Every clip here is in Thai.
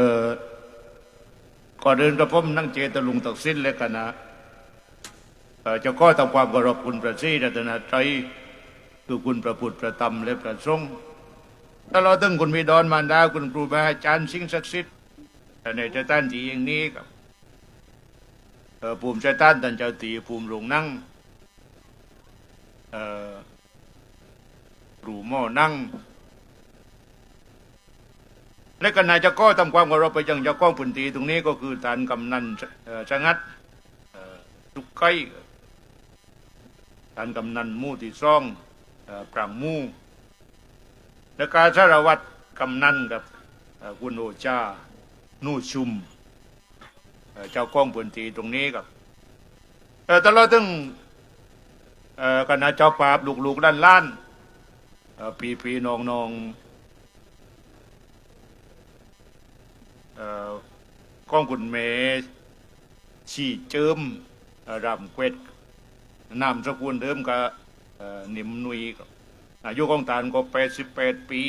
เออก่อนเดินกระผมนั่งเจตลุงตักสิ้นและกันนะเอ่อเจะก็ทำความเคารพคุณพระศรีรัตนตรัยคือคุณพระพุทธพระธรรมและพระสงฆ์ถ้าเราถึงคุณมีดอนมารดาคุณครูบาอาจารย์สิ่งศักดิ์สิทธิ์แต่ในจะต้านทีอย่างนี้ครับเออภูมิใจต้านตันเจ้าตีภูมิหลวงนั่งเออครูหม้อนั่ง และก็นายจะก็ทำความเคารพไปยังเจ้าก้องพื้นที่ตรงนี้ก็คือฐานกำนันเอ่อชะงัดทุกไก่ฐานกำนันมู่ที่ซ่องปรางมู่และการสารวัตรกำนันกับเอ่อคุณโอจานู่ชุมเจ้าก้องพื้นที่ตรงนี้ครับตลอดถึงเอ่อคณะเจ้าป่าบลูกๆด้านล้านเอ่อพี่พี่น้องนอง ก้องคุณเมชีเจิมรำเควดนามสกุลเดิมกับนิมนุยอายุของตานก็แปดสิบแปดปี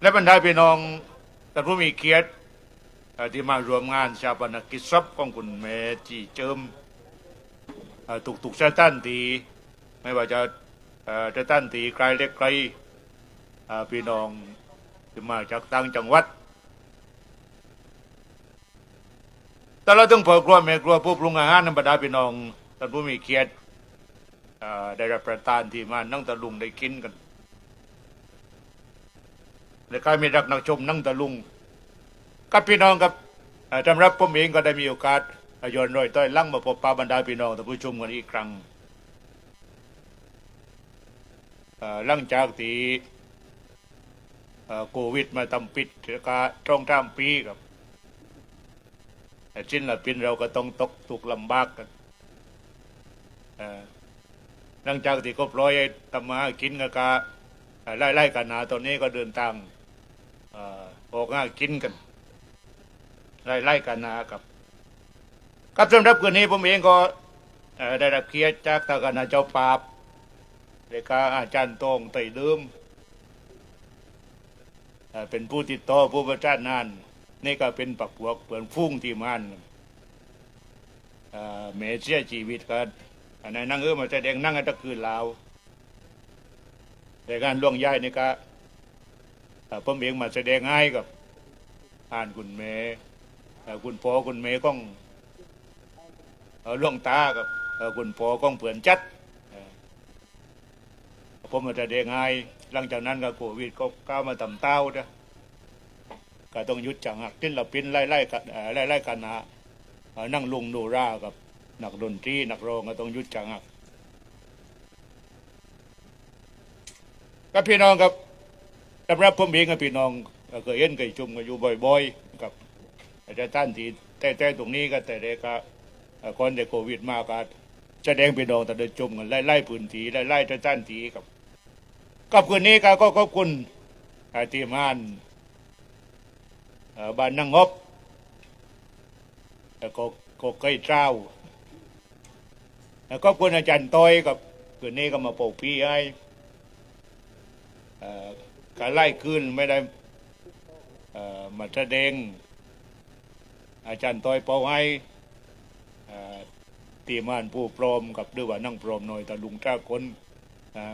และบรรดาพี่น้องท่านผู้มีเกียรติที่มารวมงานชาปนกิจศพของคุณเมชีเจิมเอ่อทุกชาติท่านทีไม่ว่าจะเอ่อจะท่านทีไกลเล็กไกลพี่น้อง ที่มาจากต่างจังหวัด แต่เราต้องเผยกลัวแม่กลัวผู้ปรุงอาหารนำบรรดาพี่น้องท่านผู้มีเกียรติได้รับประทานที่มานั่งตะลุงได้กินกันและก็มีรักนักชมนั่งตะลุงกับพี่น้องกับเอ่อสำรับผมเองก็ได้มีโอกาสย้อนรอยต้อยลั่งมาพบปะบรรดาพี่น้องท่านผู้ชมกันอีกครั้งเอ่อหลังจากที่ โควิดมาทำปิดกาช่องทามปีครับแต่ชิ้นละปินเราก็ต้องตกถูกลำบากกันหลังจากที่ก็ปล่อยให้ทำมากินกันกาไล่ไล่กันนาตอนนี้ก็เดินทางออออกหากินกัน ไล่ไล่กันนาครับครับสำหรับคืนนี้ผมเองก็ได้รับเกียรติจากทางคณะเจ้าปาบและก็อาจารย์ตองไต่เดิม เป็นผู้ติดต่อผู้ประจานงานนี่ก็เป็นปักพวกเปลือนฟุ้งที่มันเมเสียชีวิตกันอันนั้นนั่งเออมาแสดงนั่งกันตะคืนลาวแต่การล่วงย้ายนี่ก็เอ่อผมเองมาแสดงให้กับอ่านคุณเมเอ่คุณพ่อคุณเมย์ก้องล่วงตากับคุณพ่อก้องเผื่อนจัดพ่อผมมาแสดงให้ หลังจากนั้นก็โควิดก็ก้าวมาต่ำเต้านะก็ต้องยุดจังหักทิ้นเราปิ้นไล่ไล่กันไล่ไล่กันนะนั่งลุงโนรากับนักดนตรีนักร้องก็ต้องยุดจังหักกับพี่น้องครับสำหรับผมเองกับพี่น้องเคยเห็นเคยชุมกันอยู่บ่อยๆกับอาจารย์ท่านที่แต่แต่ตรงนี้ก็แต่เด็กก็เอ่อก่อนเด็กโควิดมากก็แสดงพี่น้องแต่เดินจุมกันไล่ไล่พื้นที่ไล่ไล่ท่านท่านที่กับ กับคืนนี้ก็ขอบคุณเอ่อทีมงานบ้านนังงบแล้วก็ก็ใกล้เจ้าแล้วก็คุณอาจารย์ต้อยกับคืนนี้ก็มาปกพี่ให้การไล่คืนไม่ได้มาแสดงอาจารย์ต้อยเป่าให้เอ่อทีมานผู้พร้อมกับด้วยว่านั่งพร้อมหน่อยแตะลุงเจ้าคนนะ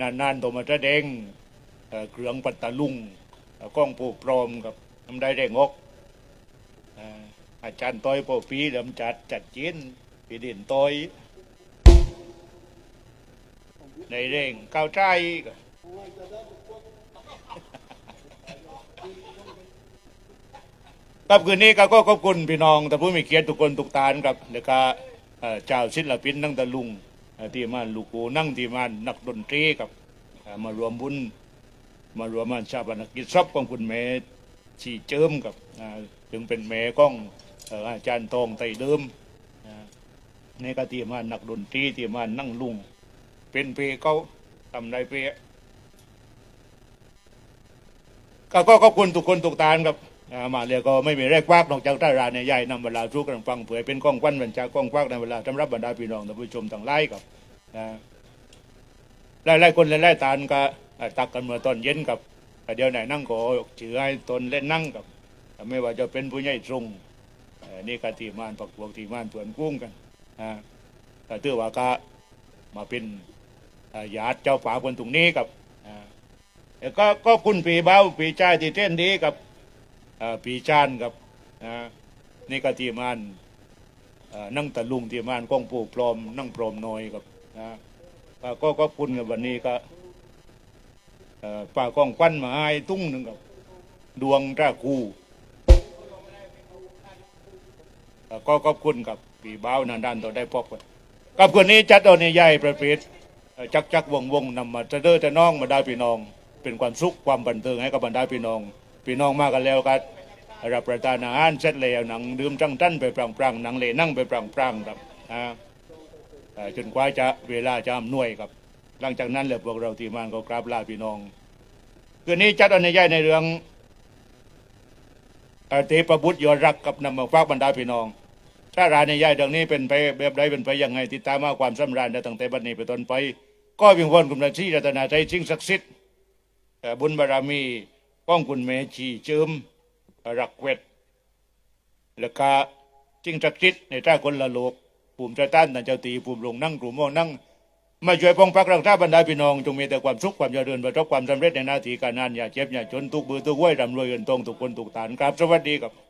อ่านานๆตัวมาแสดงเอ่อเครื่องปัตตะลุงกล้องผู้พร้อมกับทำได้ได้งอ่อาจารย์ต้อยปอปีดำจัดจัดจีนปีดินต้อยในเร่งก้าวใจครับคืนนี้ก็ก็ขอบคุณพี่น้องแต่ผู้มีเกียรติทุกคนทุกตานครับแล้วก็เจ้าศิลปินนั่งตะลุง ที่มานลูกกูนั่งที่มานนักดนตรีครับมารวมบุญมารวมมันชาปนกิจศพของคุณแม่ชีเจิมกับถึงเป็นแม่ของเอ่อาจารย์ทองไตเดิมในกที่มานักดนตรีที่มานั่งลุง เป็นเพเขาทำได้เพก็ก็ขอบคุณทุกคนทุกตานครับ มาเลยก็ไม่มีแรกวากนอกจากท่ารานเนี่ยใหญ่นำเวลาทุกกำลังฟังเผยเป็นกล้องควันบรรจากล้องควักในเวลาสำหรับบรรดาพี่น้องท่านผู้ชมทั้งหลายครับอ่าหลายๆคนหลายๆตานก็ตักกันเมื่อตอนเย็นกับเดี๋ยวไหนนั่งก็ถือให้ตนเล่นนั่งกับไม่ว่าจะเป็นผู้ใหญ่ทรงเอ่อนี่ก็ทีมานปักพวกทีมานสวนกุ้งกันอ่าก็ถือว่าก็มาเป็นอ่าญาติเจ้าป่าคนตรงนี้กับแล้วก็ก็คุณปีเบ้าปีชายที่เต้นดีกับ ปีชานกับอ่านี่ก็ทีมานนั่งตะลุงทีมานก้องปูพรอม นั่งพรอมน้อยกับอ่าก็ก็ก็คุณกับวันนี้ก็ป่าก้องควันมาให้ตุ้งหนึ่งกับ ดวงราคู่ก็ขอบคุณกับปีบ้าวนานด้านต่อได้พบกันกับคนนี้จัดเอาในใหญ่ประเภทจักจักวงวงนำมาจะเด้อจะน้องมาได้พี่น้อง เป็นความสุขความบันเทิงให้กับบรรดาพี่น้อง พี่น้องมากันแล้วกันรับประทานอาหารเสร็จแล้วหนังดื่มจังตั้นไปปรังๆหนังเลนั่งไปปรังๆครับอ่าเอ่อจนกว่าจะเวลาจะอำนวยครับ หลังจากนั้นเลยพวกเราทีมงานก็กราบลาพี่น้องคืนนี้จัดอนใหญ่ในเรื่องเอ่อเทพบุตรยอรักกับนำมาฝากบรรดาพี่น้อง ถ้ารายในย่ายดังนี้เป็นไปแบบใดเป็นไปยังไงติดตามมาความสำราญได้ตั้งแต่บัดนี้ไปต้นไป ก็วิงวอนคุณพระชีรัตนาใจสิ่งศักดิ์สิทธิ์บุญบารมี ป้องคุณเมชีเจิมรักเวทแล้วก็จิงจักจิตในท่าคนละโลกภูมิใจต้านนันเจ้าตีภูมิลงนั่งกลุ่มมองนั่งมาช่วยปองปักรักษาบรรดาพี่น้องจงมีแต่ความสุขความเจริญประสบความสำเร็จในหน้าที่การงานอย่าเจ็บอย่าจนทุกเบือทุกห้วยร่ำรวยเงินทองทุกคนทุกฐานครับสวัสดีครับ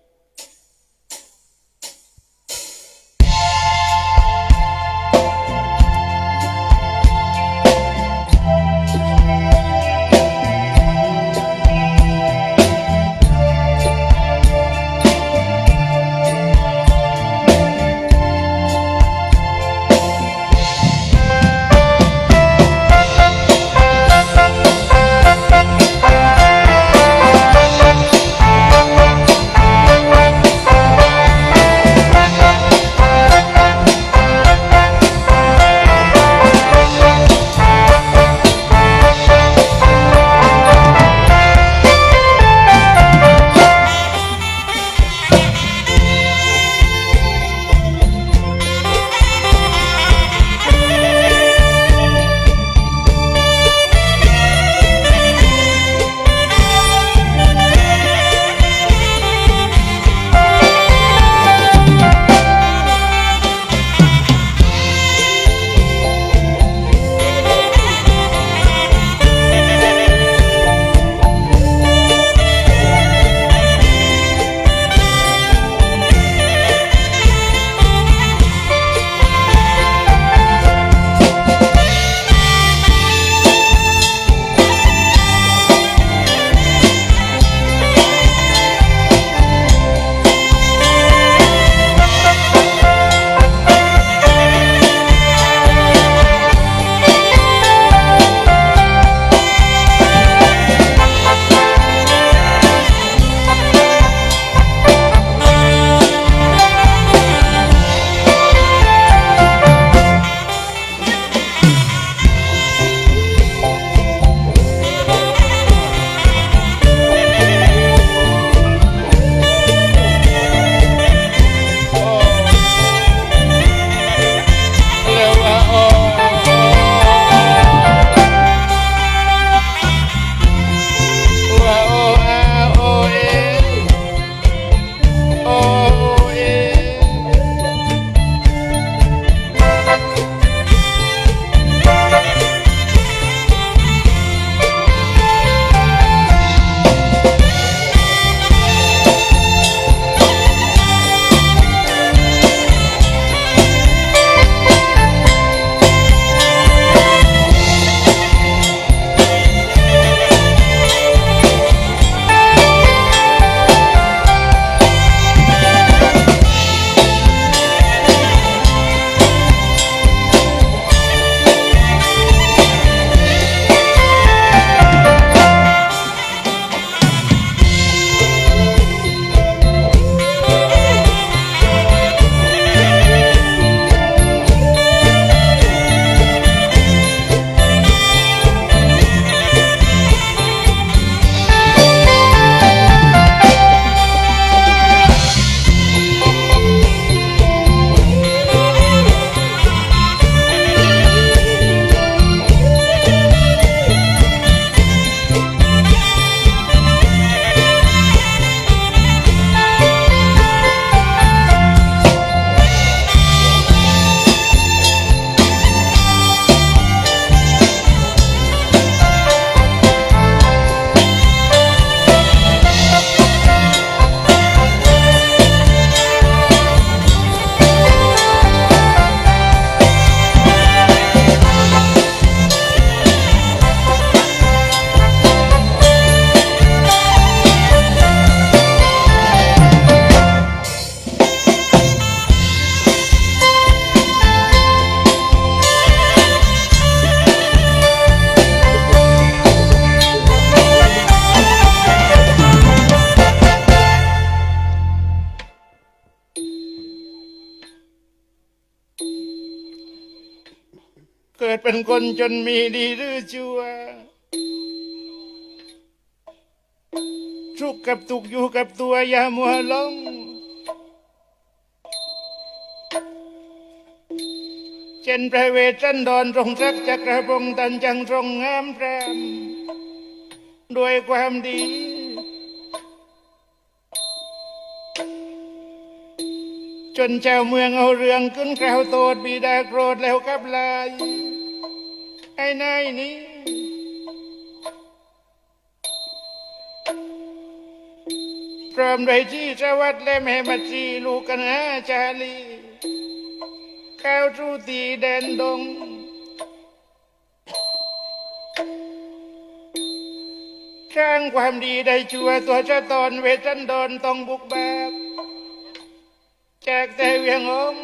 กิดเป็นคนจนมีดีหรือชั่วทุกข์กับตุกอยู่กับตัวอย่ามัวลงเช่นพระเวทสันดรทรงรักจักรพงตันจังทรงงามพรมด้วยความดี จนเจ้าเมืองเอาเรื่องขึ้นกล่าวโตดบิดาโกรธแล้วกับลาย ไอ้นายนี้พร้อมด้วยที่สวัดและแม่มัตรีลูกกันหาชาลีข้าวทูตีแดนดงสร้างความดีได้ชั่วตัวชะตอนเวทันดอนต้องบุกแบบแจกแต่เวียงอง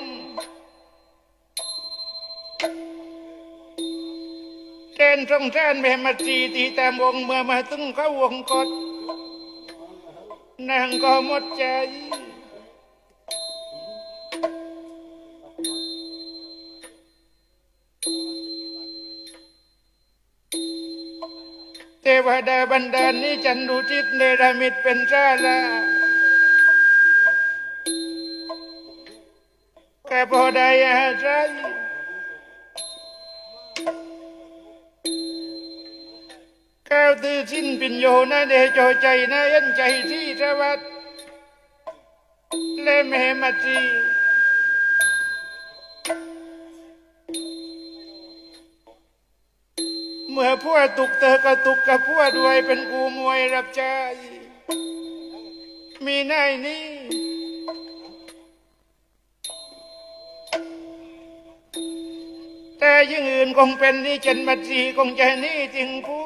แทนทรงท่านแม่มาตรีตีตามวงเมื่อมาถึงเขาวงกดนางก็หมดใจ เทวดาบันดาลนี้จันดูจิตเนรมิตเป็นชาลาแค่พอได้อาศัย ก้าวตือสิ้นปิญโยนะเดโจใจนะยันใจที่สวัสดิ์และเมมาตรีเมื่อพวกตุกเตอก็ตุกกับพวกด้วยเป็นกูมวยรับใจ มีนายนี้แต่ยังอื่นคงเป็นนี่เจนมัดสีคงใจนี่จริงพวกแต่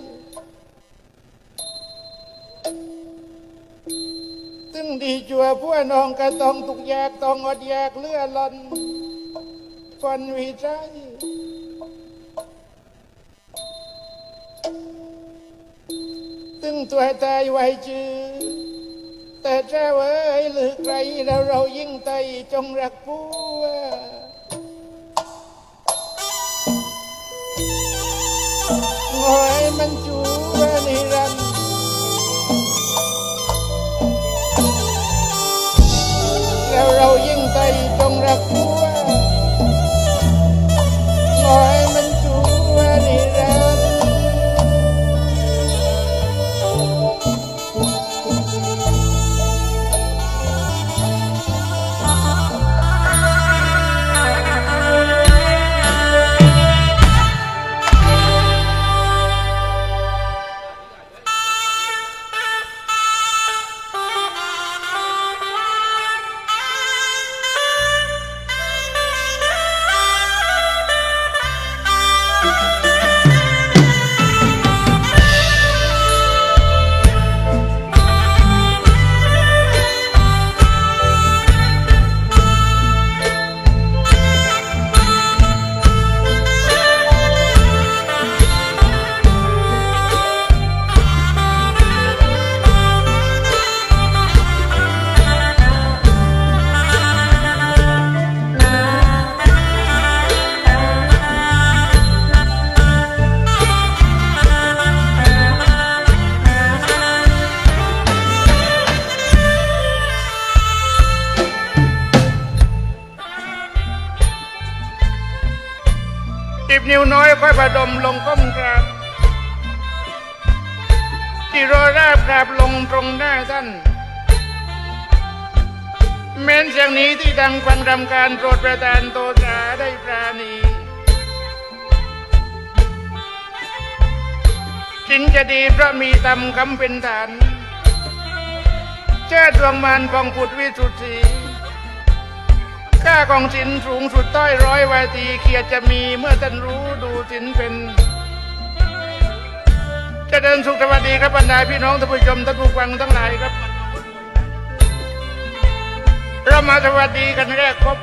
ซึ่งดีจัวพวกน้องก็ต้องตุกแยกต้องอดแยกเลื่อหลอนฟันวิจัยตึงตัวตายไว้จือแต่เจ้าเอ้ยหรือใครแล้วเรายิ่งไตจงรักผัวงอยมันจูวนิรัน กลัวงอย จิบนิ้วน้อยค่อยประดมลงก้มกราบที่รอราบกราบลงตรงหน้าท่านแม้นเสียงนี้ที่ดังฟังรำการโปรดประทานโตสาได้ปราณีถึงจะดีเพราะมีตำคำเป็นฐานเชิดดวงมานของพุทธวิสุทธี ค่าของสินสูงสุดต้อยร้อยวาทีเขียดจะมีเมื่อท่านรู้ดูสินเป็นจะเดินสุขสวัสดีครับบรรดาพี่น้องท่านผู้ชมท่านผู้ฟังทั้งหลายครับ เรามาสวัสดีกันแรกครบ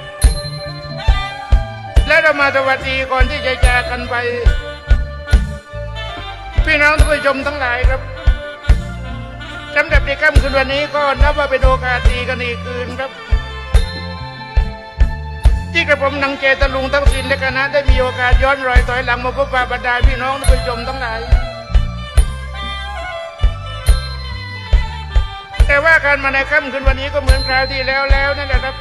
และเรามาสวัสดีก่อนที่จะจากกันไป พี่น้องท่านผู้ชมทั้งหลายครับสำหรับในค่ำคืนวันนี้ก็นับว่าเป็นโอกาสดีกันอีกคืนครับ ที่กระผมนางเจตลุงทั้งสินและคณะได้มีโอกาสย้อนรอยถอยหลังมาพบปะบรรดาพี่น้องผู้ชมทั้งหลาย แต่ว่าการมาในค่ำคืนวันนี้ก็เหมือนคราวที่แล้วแล้วนั่นแหละครับ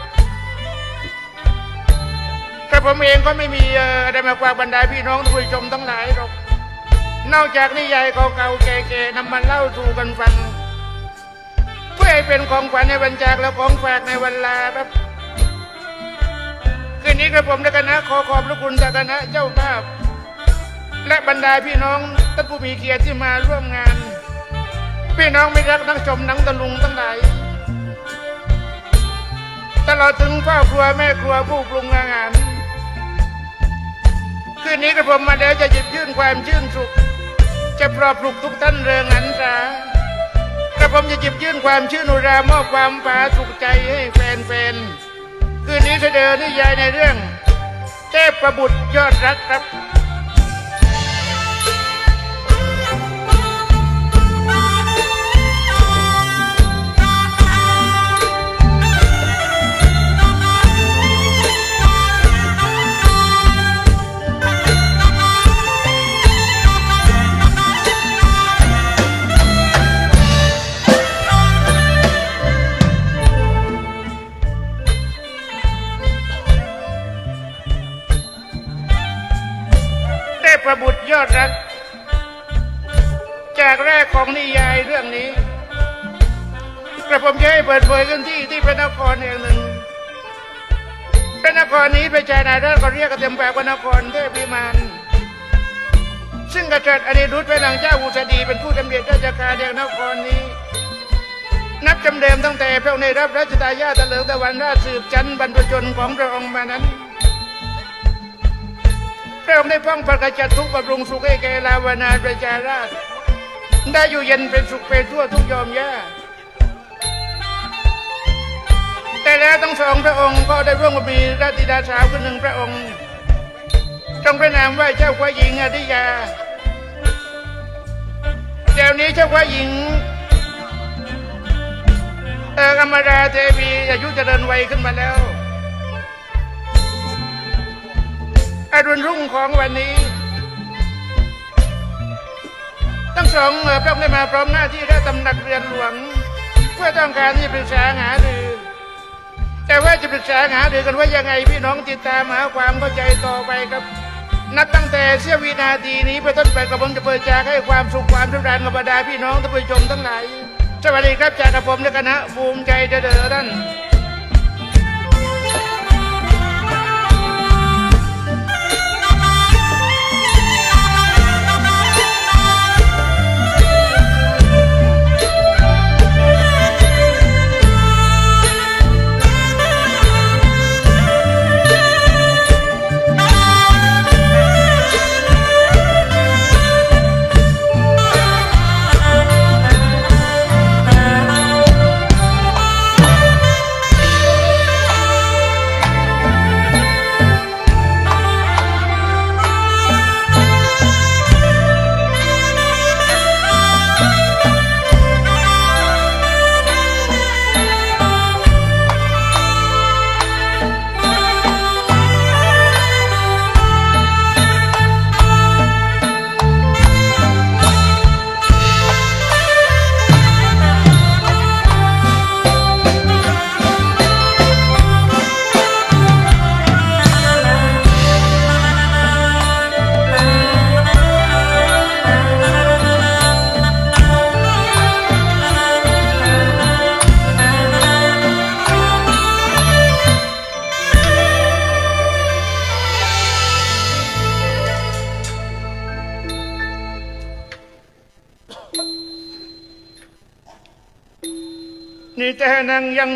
กระผมเองก็ไม่มีอะไรมาฝากบรรดาพี่น้องผู้ชมทั้งหลายหรอก นอกจากนิยายเก่าๆแก่ๆนำมาเล่าสู่กันฟังเพื่อให้เป็นของขวัญในวันจากและของฝากในวันลาครับ คืนนี้กระผมและคณะขอขอบพระคุณจากคณะเจ้าภาพ และบรรดาพี่น้องท่านผู้มีเกียรติที่มาร่วมงาน พี่น้องไม่รักนักชมหนังตะลุงทั้งหลายตลอดถึงพ่อครัวแม่ครัวผู้ปรุงอาหารคืนนี้กระผมมาแล้วจะหยิบยื่นความชื่นสุข จะปลอบปลุกทุกท่านเริงหันษากระผมจะหยิบยื่นความชื่นอุรามอบความผาสุขใจให้แฟนๆ คืนนี้เสนอนิยายในเรื่อง เทพประบุตรยอดรักครับ ยอดรักจากแรกของนิยายเรื่องนี้ กระผมจะให้เปิดเผยกันที่ที่พระนครแห่งหนึ่งพระนครนี้ประชานาราชก็เรียกกันเต็มปากว่านครเทพวิมานซึ่งกษัตริย์อนิรุตพระนางเจ้าอุษดีเป็นผู้ดำเนินราชการแห่งนครนี้ นับจำเดิมตั้งแต่พระองค์ได้รับราชทายาทเถลิงตะวันราชสืบชั้นบรรพชนของพระองค์มานั้น พระองค์ได้ป้องประกาศทุกบำรุงสุขให้แก่ลาวนาประชาราชได้อยู่เย็นเป็นสุขเป็นทั่วทุกยอมย่าแต่แล้วทั้งสองพระองค์ก็ได้ร่วมกับมีราชธิดาสาวคนหนึ่งพระองค์ทรงพระนามว่าเจ้าฟ้าหญิงอธิยาเดี๋ยวนี้เจ้าฟ้าหญิงเออกรรมราเทวีอายุเจริญวัยขึ้นมาแล้ว อรุณรุ่งของวันนี้ ทั้งสองเอ่อพระองค์ได้มาพร้อมหน้าที่และตำหนักเรือนหลวง เพื่อต้องการที่ปรึกษาหารือ แต่ว่าจะปรึกษาหารือกันว่ายังไงพี่น้องติดตามหาความเข้าใจต่อไปครับ นับตั้งแต่เสี้ยววินาทีนี้ไปต้นไปกระผมจะเปิดจากให้ความสุขความสำราญกับบรรดาพี่น้องท่านผู้ชมทั้งหลายสวัสดีครับจากกระผมและคณะภูมิใจเด้อท่าน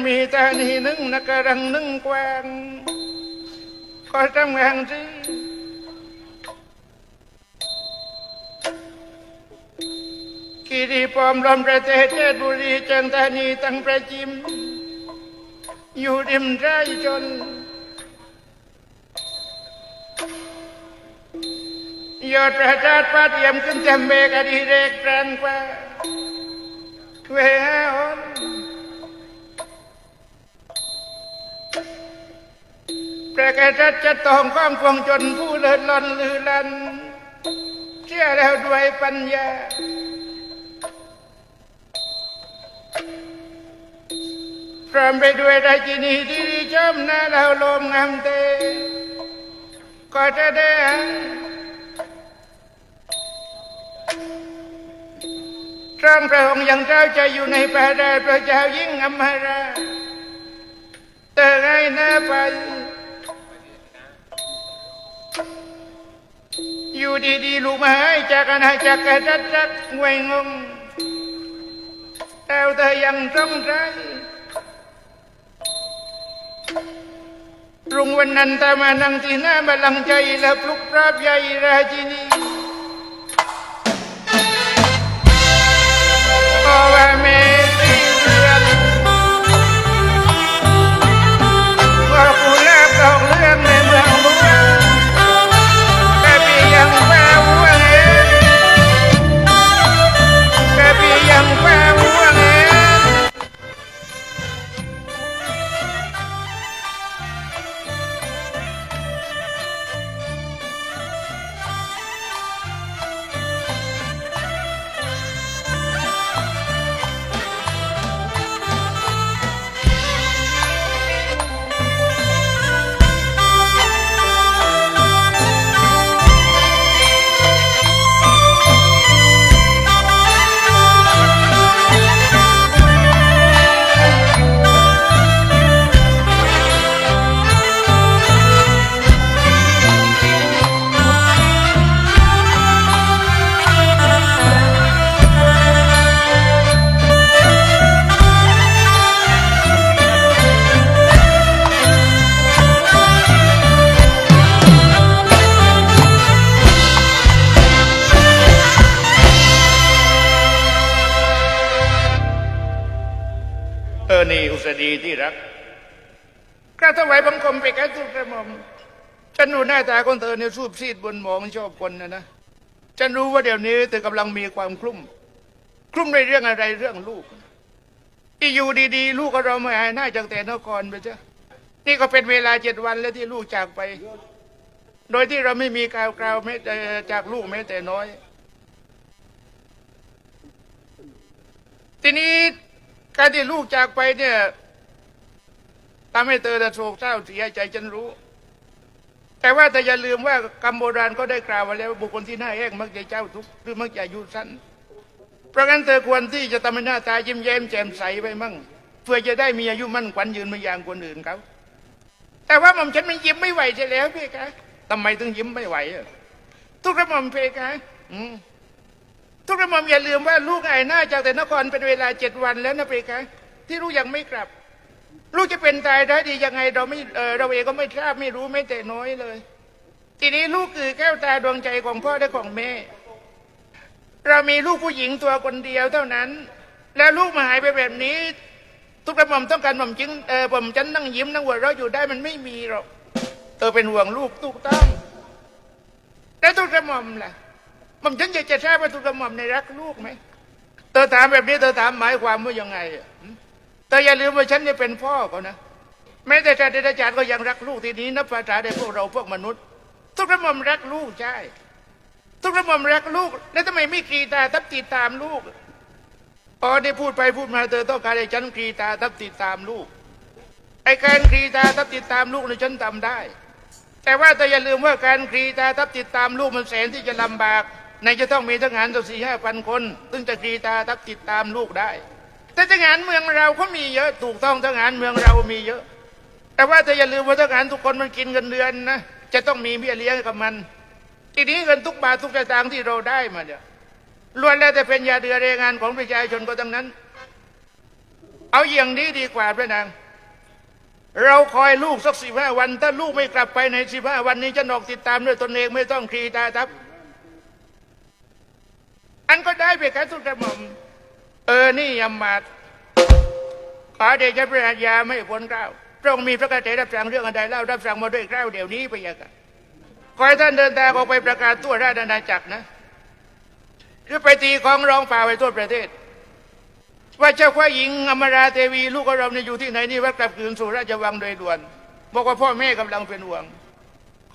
มีแต่นี่นึงนักกรังนึงแกวงก็ทำงานสิรีปอมลมประเทศเทศบุรีจังธานีตั้งประจิม อยู่ริมไร่จน ยอดประจาดปาเทียมขึ้นจำเบกอดีเรกแกรนกว่าเวหาอ อนประจะตองความควงจนผู้เลิศลอนลือลัน เชื่อแล้วด้วยปัญญาพร้อมไปด้วยราชินีที่ดีชมหน้าเราลมงามเตก็จะได้ตรองพระองค์ยังเจ้าจะอยู่ในพระราชพระเจ้ายิ่งอมราเตอไงหน้าไป อยู่ดีๆลูกมาให้จากอาณาจักรกษัตริย์รักงวยงงแต่เธอยังต้องใจรุ่งวันนั้นตามานั่งที่หน้าบัลลังใจและปลุกปราบใหญ่ราชินีโอ ม่อมฉันรู้หน้าตาของเธอเนี่ยสูบซีดบนหมองชอบคนนะนะ ฉันรู้ว่าเดี๋ยวนี้เธอกำลังมีความคลุ้มคลุ้มในเรื่องอะไรเรื่องลูกที่อยู่ดีๆ ลูกก็เราไม่หายหน้าจากแต่นครไปจ้ะนี่ก็เป็นเวลาเจ็ดวันแล้วที่ลูกจากไป โดยที่เราไม่มีข่าวคราวแม้แต่จากลูกแม้แต่น้อย ทีนี้การที่ลูกจากไปเนี่ยทำให้เธอจะโศกเศร้าเสียใจฉันรู้ แต่ว่าแต่อย่าลืมว่ากรรมโบราณก็ได้กล่าวไว้แล้วว่าบุคคลที่หน้าแห้งมักจะเจ้าทุกข์หรือมักจะอายุสั้นเพราะงั้นเธอควรที่จะทำให้หน้าตายิ้มแย้มแจ่มใสไปมั่งเพื่อจะได้มีอายุมั่นขวัญยืนมาอย่างคนอื่นเขาแต่ว่าหม่อมฉันมันยิ้มไม่ไหวใช่แล้วเพี่คะทำไมถึงยิ้มไม่ไหวอะทุกกระหม่อมเพคะทุกกระหม่อมอย่าลืมว่าลูกไอ้หน้าจากแต่นครเป็นเวลาเจ็ดวันแล้วนะเพคะที่ลูกยังไม่กลับ ลูกจะเป็นตายได้ดียังไงเราไม่เออเราเองก็ไม่ทราบไม่รู้ไม่แต่น้อยเลย ทีนี้ลูกคือแก้วตาดวงใจของพ่อและของแม่ เรามีลูกผู้หญิงตัวคนเดียวเท่านั้น แล้วลูกมาหายไปแบบนี้ ทุกกระหม่อมต้องการหม่อมจึงเออผมฉันนั่งยิ้มนั่งหัวเราะอยู่ได้มันไม่มีหรอกเธอเป็นห่วงลูกถูกต้องแล้วทุกกระหม่อมล่ะหม่อมฉันอยากจะทราบว่าทุกกระหม่อมในรักลูกไหมเธอถามแบบนี้เธอถามหมายความว่ายังไงอะ หึเธอย่าลืมว่าฉันเนี่ยเป็นพ่อเขานะแม้แต่ชาติอาจารย์ก็ยังรักลูกทีนี้นับภาษาได้พวกเราพวกมนุษย์ ทุกระหม่อมรักลูกใช่ ทุกระหม่อมรักลูก แล้วทำไมไม่กรีตาทับติดตามลูกอ๋อได้พูดไปพูดมาเธอต้องการให้ฉันกรีตาทับติดตามลูกไอ้การกรีตาทับติดตามลูกเนี่ยฉันทำได้ แต่ว่าแต่อย่าลืมว่าการกรีตาทับติดตามลูกมันแสนที่จะลำบากในจะต้องมีทหารตัวสี่ห้าพันคน ซึ่งจะกรีตาทับติดตามลูกได้ แต่ทหารเมืองเราเขามีเยอะถูกต้องทหารเมืองเรามีเยอะ แต่ว่าแต่อย่าลืมว่าทหารทุกคนมันกินเงินเดือนนะจะต้องมีเบี้ยเลี้ยงกับมัน ทีนี้เงินทุกบาททุกสตางค์ที่เราได้มาเนี่ยล้วนแล้วแต่เป็นยาเดือแรงงานของประชาชนก็ทั้งนั้น เอาอย่างนี้ดีกว่าพระนาง เราคอยลูกสักสิบห้าวัน ถ้าลูกไม่กลับไปในสิบห้าวันนี้จะนอกติดตามด้วยตนเองไม่ต้องครีตาทับ อันก็ได้ไปกันทุกกระหม่อม เออ นี่ยำมาตย์ขอเดชะพระราชาไม่พ้นเกล้าพระองค์มีพระกระเตรับสั่งเรื่องอันใดเล่ารับสั่งมาด้วยเกล้าเดี๋ยวนี้ไปยังกันขอให้ท่านเดินทางออกไปประกาศทั่วราชอาณาจักรนะหรือไปตีของร้องเปล่าไปทั่วประเทศ ว่าเจ้าข้าหญิงอมราเทวี ลูกของเราเนี่ยอยู่ที่ไหนนี่ว่ากลับคืนสู่ราชวังโดยด่วน บอกว่าพ่อแม่กำลังเป็นห่วง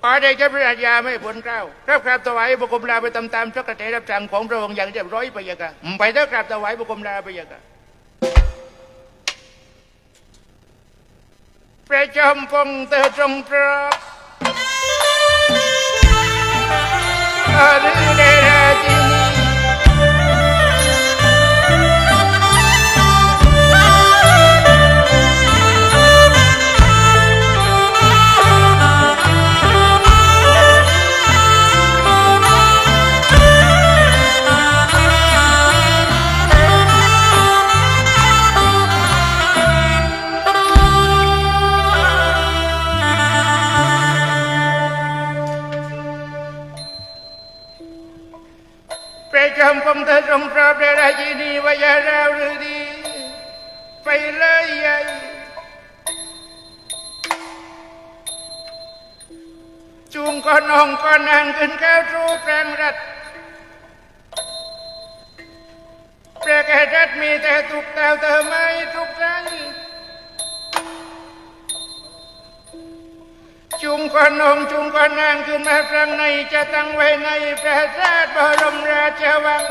ขอได้เจ้าพระราชาไม่ผลเกล้ารับกราบถวายบุคคลาไปตามๆพระกระแสรับสั่งของพระองค์อย่างเรียบร้อยไปยังกะไปเถอะกราบถวายบุคคลาไปยังกะพระจอมพงเตอจงพระอาฤเด ระจอมพงเธอทรงพระพระราชินีวายาราวฤดีไปเลยใหญ่จูงก้อนองก้อนนางขึ้นเข้าสู่แปลงรัฐแปลกรัฐมีแต่ทุกดาวเธอไม่ทุกใจ จุงก้อนน้องจุงก้อนนางขึ้นมาครั้งในจะตั้งไว้ในพระราชบรมราชวัง